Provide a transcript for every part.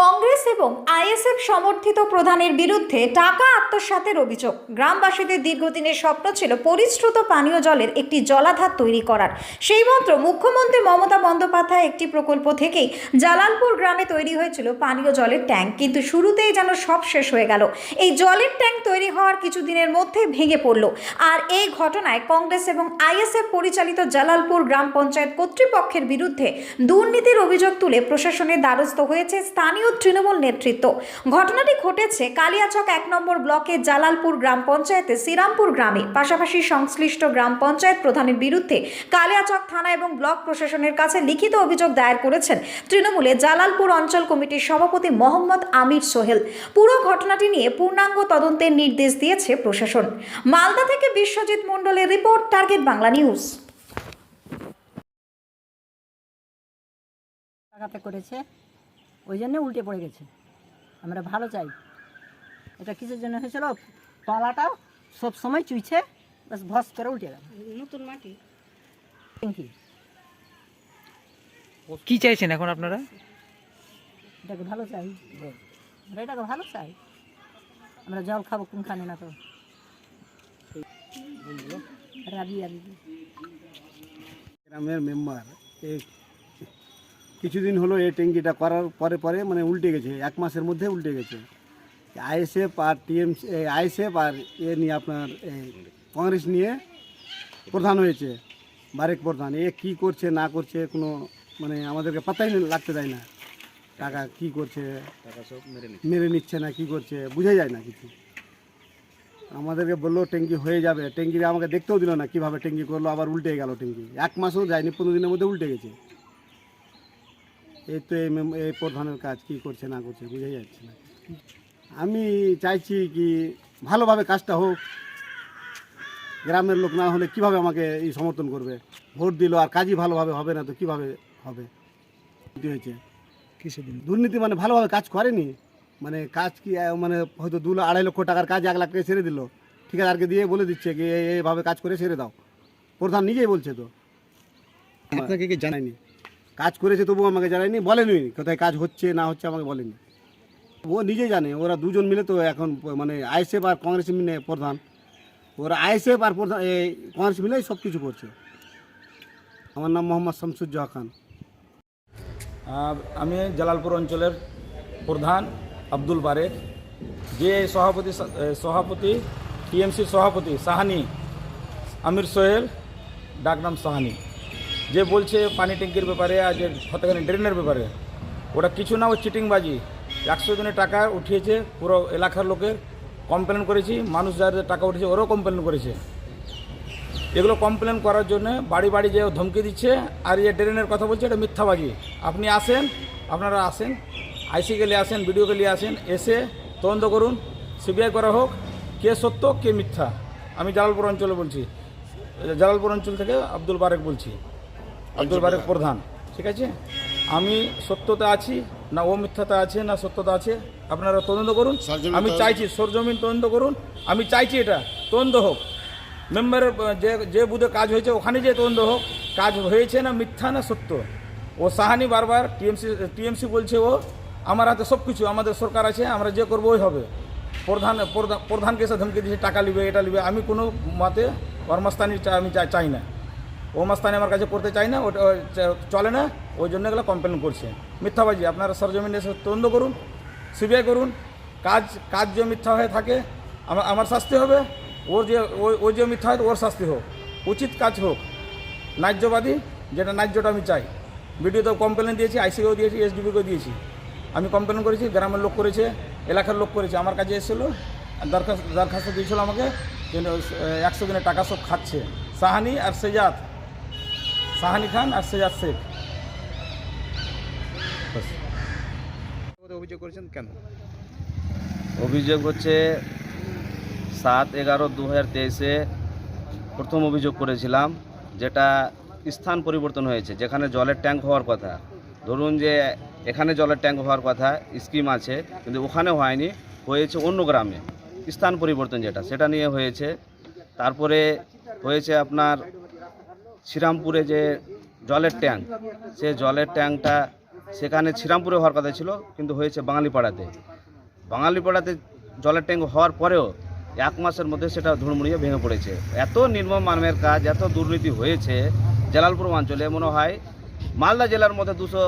কংগ্রেস এবং আইএসএফ সমর্থিত প্রধানের বিরুদ্ধে টাকা আত্মসাতের অভিযোগ। গ্রামবাসীদের দীর্ঘদিনের স্বপ্ন ছিল পরিশ্রুত পানীয় জলের একটি জলাধার তৈরি করার। সেই মন্ত্র মুখ্যমন্ত্রী মমতা বন্দ্যোপাধ্যায় একটি প্রকল্প থেকেই জালালপুর গ্রামে তৈরি হয়েছিল পানীয় জলের ট্যাঙ্ক। কিন্তু শুরুতেই যেন সব শেষ হয়ে গেল। এই জলের ট্যাঙ্ক তৈরি হওয়ার কিছুদিনের মধ্যে ভেঙে পড়ল। আর এই ঘটনায় কংগ্রেস এবং আইএসএফ পরিচালিত জালালপুর গ্রাম পঞ্চায়েত কর্তৃপক্ষের বিরুদ্ধে দুর্নীতির অভিযোগ তুলে প্রশাসনের দ্বারস্থ হয়েছে স্থানীয় তৃণমূল নেতৃত্ব। ঘটনাটি ঘটেছে কালিয়াচক এক নম্বর ব্লকের জালালপুর গ্রাম পঞ্চায়েতে শ্রীরামপুর গ্রামে। পাশাপাশি সংশ্লিষ্ট গ্রাম পঞ্চায়েত প্রধানের বিরুদ্ধে কালিয়াচক থানা এবং ব্লক প্রশাসনের কাছে লিখিত অভিযোগ দায়ের করেছেন তৃণমূলে জালালপুর অঞ্চল কমিটির সভাপতি মোহাম্মদ আমির সোহেল। পুরো ঘটনাটি নিয়ে পূর্ণাঙ্গ তদন্তের নির্দেশ দিয়েছে প্রশাসন। মালদা থেকে বিশ্বজিৎ মণ্ডলের রিপোর্ট, টার্গেট বাংলা নিউজ। করেছে। ওই জন্য উল্টে পড়ে গেছে। আমরা ভালো চাই। এটা কিসের জন্য হয়েছিল? তলাটা সব সময় চুইছে বাস ভস করে উল্টে গেল। নতুন মাটি। ট্যাঙ্কি কি চাইছেন এখন আপনারা? এটাকে ভালো চাই। আমরা এটাকে ভালো চাই। আমরা জল খাব কোনখানে না তো? রাবিয়া দিদি। গ্রামের মেম্বার এই কিছুদিন হলো এই ট্যাঙ্কিটা করার পরে পরে মানে উল্টে গেছে এক মাসের মধ্যে উল্টে গেছে। আইএসএফ আর টিএমসি আইএসএফ আর এ নিয়ে আপনার কংগ্রেস নিয়ে প্রধান হয়েছে বারেক প্রধান। এ কি করছে না করছে কোনো মানে আমাদেরকে পাতাই লাগতে দেয় না। টাকা কি করছে মেরে নিচ্ছে। না কি করছে বোঝা যায় না কিছু। আমাদেরকে বলল ট্যাঙ্কি হয়ে যাবে। ট্যাঙ্কি আমাকে দেখতেও দিল না কীভাবে ট্যাঙ্কি করল আবার উল্টে গেল ট্যাঙ্কি এক মাসও যায়নি পনেরো দিনের মধ্যে উল্টে গেছে। এই তো এই প্রধানের কাজ কি করছে না করছে বোঝাই যাচ্ছে না। আমি চাইছি কি ভালোভাবে কাজটা হোক। গ্রামের লোক না হলে কীভাবে আমাকে এই সমর্থন করবে? ভোট দিল আর কাজই ভালোভাবে হবে না তো কীভাবে হবে? হয়েছে। দুর্নীতি? মানে ভালোভাবে কাজ করেনি। মানে কাজ কি মানে হয়তো দু আড়াই লক্ষ টাকার কাজ এক লাখ টাকা ছেড়ে দিল। ঠিকাদারকে দিয়ে বলে দিচ্ছে কি এই- এইভাবে কাজ করে ছেড়ে দাও। প্রধান নিজেই বলছে তো। আপনাকে কি জানায়নি? কাজ করেছে তবু আমাকে জানায়নি, বলেনি। কোথায় কাজ হচ্ছে, না হচ্ছে আমাকে বলেনি। ও নিজেই জানে, ওরা দুজন মিলে তো এখন মানে আইএসএফ আর কংগ্রেস মিলে প্রধান। ওরা আইএসএফ আর প্রধান, এই কংগ্রেস মিলেই সব কিছু করছে। আমার নাম মোহাম্মদ শামসুজ্জাহ খান। আমি জালালপুর অঞ্চলের প্রধান আব্দুল বারেক। যে সভাপতি সভাপতি, টিএমসির সভাপতি সাহানি আমির সোহেল, ডাকনাম সাহানি। যে বলছে পানি ট্যাঙ্কির ব্যাপারে আর যে ফতেখানি ড্রেনের ব্যাপারে, ওটা কিছু না, ও চিটিংবাজি। একশো জনের টাকা উঠিয়েছে, পুরো এলাকার লোকের কমপ্লেন করেছি, মানুষ যাদের টাকা উঠেছে ওরাও কমপ্লেন করেছে। এগুলো কমপ্লেন করার জন্য বাড়ি বাড়ি যে ধমকি দিচ্ছে, আর যে ড্রেনের কথা বলছে এটা মিথ্যাবাজি আপনি আসেন, আপনারা আসেন, আইসি গেলে আসেন, বিডিও গেলে আসেন, এসে তদন্ত করুন, সিবিআই করা হোক, কে সত্য, কে মিথ্যা। আমি জালালপুর অঞ্চলে বলছি, জালালপুর অঞ্চল থেকে আব্দুল বারেক বলছি। আব্দুল বারেক প্রধান। ঠিক আছে? আমি সত্যতা আছি না ও মিথ্যাতা আছে না সত্যতা আছে আপনারা তদন্ত করুন। আমি চাইছি সরজমিন তদন্ত করুন। আমি চাইছি এটা তদন্ত হোক। মেম্বারের যে যে বুধে কাজ হয়েছে ওখানে যে তদন্ত হোক। কাজ হয়েছে না মিথ্যা না সত্য? ও সাহানি বারবার টিএমসি টিএমসি বলছে ও আমার হাতে সব কিছু আমাদের সরকার আছে আমরা যে করব ওই হবে। প্রধান প্রধান- প্রধানকে এসে ধমকি দিয়েছে টাকা নিবে এটা নিবে আমি কোনো মতে কর্মস্থানী আমি চাই না। ও মাস্তানি আমার কাছে করতে চাই না ওটা চলে না, ওই জন্য এগুলো কমপ্লেন করছে। মিথ্যাবাজি, আপনারা সরজমিন এসে তদন্ত করুন সিবিআই করুন, কাজ কাজ যে মিথ্যা হয়ে থাকে আমার আমার শাস্তি হবে, ওর যে, ও- ও যে মিথ্যা হয়, ওর শাস্তি হোক, উচিত কাজ হোক। ন্যায্যবাদী, যেটা ন্যায্যটা আমি চাই। ভিডিওতেও কমপ্লেন দিয়েছি আইসিকেও দিয়েছি এসডিবিকেও দিয়েছি। আমি কমপ্লেন করেছি, গ্রামের লোক করেছে, এলাকার লোক করেছে, আমার কাছে এসেছিল, দরখাস্ত দরখাস্ত দিয়েছিল আমাকে একশো দিনের টাকা সব খাচ্ছে। সাহানি আর সেজাদ সাহানি খান আর সেজাদ শেখ। অভিযোগ করেছেন কেন? অভিযোগ হচ্ছে সাত এগারো দু হাজার তেইশে প্রথম অভিযোগ করেছিলাম যেটা স্থান পরিবর্তন হয়েছে যেখানে জলের ট্যাঙ্ক হওয়ার কথা। ধরুন যে এখানে জলের ট্যাঙ্ক হওয়ার কথা স্কিম আছে কিন্তু ওখানে হয়নি হয়েছে অন্য গ্রামে। স্থান পরিবর্তন যেটা সেটা নিয়ে হয়েছে। তারপরে হয়েছে আপনার শ্রীরামপুরে যে জলের ট্যাঙ্ক, সে জলের ট্যাঙ্কটা সেখানে শ্রীরামপুরে হওয়ার কথা ছিল, কিন্তু হয়েছে বাঙালিপাড়াতে। বাঙালিপাড়াতে জলের ট্যাঙ্ক হওয়ার পরেও এক মাসের মধ্যে সেটা ধুড়মুড়িয়ে ভেঙে পড়েছে। এত নির্মম মানবের কাজ, এত দুর্নীতি হয়েছে জালালপুর অঞ্চলে, মনে হয় মালদা জেলার মধ্যে দুশো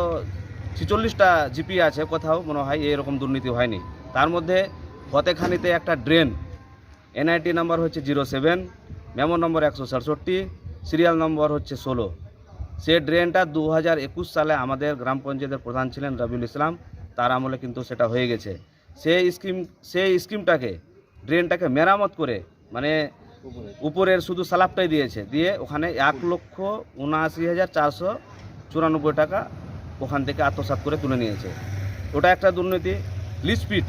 ছিচল্লিশটা জিপি আছে কোথাও, মনে হয় এরকম দুর্নীতি হয়নি। তার মধ্যে ফতেখানিতে একটা ড্রেন, এনআইটি নাম্বার হচ্ছে জিরো সেভেন, মেমো নম্বর একশো সাতষট্টি সিরিয়াল নম্বর হচ্ছে ষোলো। সে ড্রেনটা দু হাজার একুশ সালে আমাদের গ্রাম পঞ্চায়েতের প্রধান ছিলেন রবিউল ইসলাম। তার আমলে কিন্তু সেটা হয়ে গেছে। সেই স্কিম সেই স্কিমটাকে, ড্রেনটাকে মেরামত করে মানে উপরের শুধু সালাপটাই দিয়েছে। দিয়ে ওখানে এক লক্ষ উনআশি হাজার চারশো চুরানব্বই টাকা ওখান থেকে আত্মসাৎ করে তুলে নিয়েছে। ওটা একটা দুর্নীতি। লিসপিট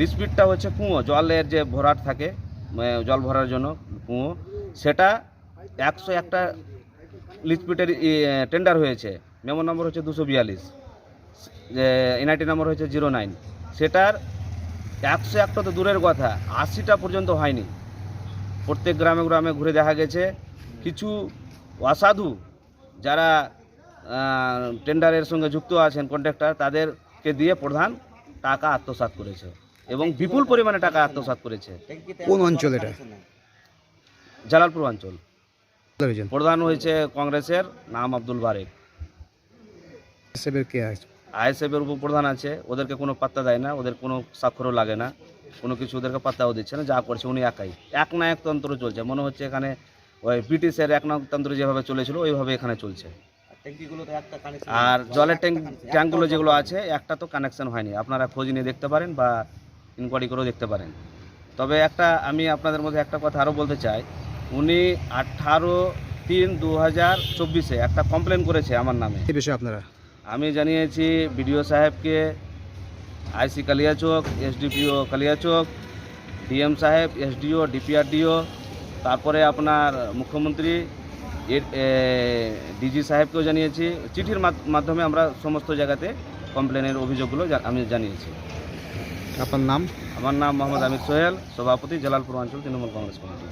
লিসপিটটা হচ্ছে কুঁয়ো। জলের যে ভরাট থাকে মানে জল ভরার জন্য কুঁয়ো, সেটা একশো একটা লিচপিটের টেন্ডার হয়েছে। মেমো নম্বর হচ্ছে দুশো বিয়াল্লিশ। এনআইটি নম্বর হচ্ছে জিরো নাইন। সেটার একশো একটা তো দূরের কথা আশিটা পর্যন্ত হয়নি। প্রত্যেক গ্রামে গ্রামে ঘুরে দেখা গেছে। কিছু অসাধু যারা টেন্ডারের সঙ্গে যুক্ত আছেন কন্ট্রাক্টর তাদেরকে দিয়ে প্রধান টাকা আত্মসাৎ করেছে এবং বিপুল পরিমাণে টাকা আত্মসাৎ করেছে। কোন অঞ্চল এটা? জালালপুর অঞ্চল। প্রধান হয়েছে কংগ্রেসের নাম আব্দুল বারেক। কে আছে? আইএসএফের উপপ্রধান আছে ওদেরকে কোনো পাত্তা দেয় না ওদের কোনো স্বাক্ষরও লাগে না কোনো কিছু ওদেরকে পাত্তাও দিচ্ছে না যা করছে উনি একাই। এক না একতন্ত্র চলছে মনে হচ্ছে এখানে ওই ব্রিটিশের এক নায়কতন্ত্র যেভাবে চলেছিল ওইভাবে এখানে চলছে। আর জলের ট্যাঙ্ক ট্যাঙ্কগুলো যেগুলো আছে একটা তো কানেকশন হয়নি। আপনারা খোঁজ নিয়ে দেখতে পারেন বা ইনকোয়ারি করেও দেখতে পারেন। তবে একটা আমি আপনাদের মধ্যে একটা কথা আরও বলতে চাই উনি আঠারো তিন দু হাজার চব্বিশে একটা কমপ্লেন করেছে আমার নামে। এই বিষয়ে আপনারা? আমি জানিয়েছি বিডিও সাহেবকে IC Kaliachak SDPO Kaliachak DM সাহেব এসডিও ডিপিআরডিও তারপরে আপনার মুখ্যমন্ত্রী এর ডিজি সাহেবকেও জানিয়েছি। চিঠির মাধ্যমে আমরা সমস্ত জায়গাতে কমপ্লেনের অভিযোগগুলো আমি জানিয়েছি। আপনার নাম? আমার নাম মোহাম্মদ আমির সোহেল সভাপতি জালালপুর অঞ্চল তৃণমূল কংগ্রেস কমিটি।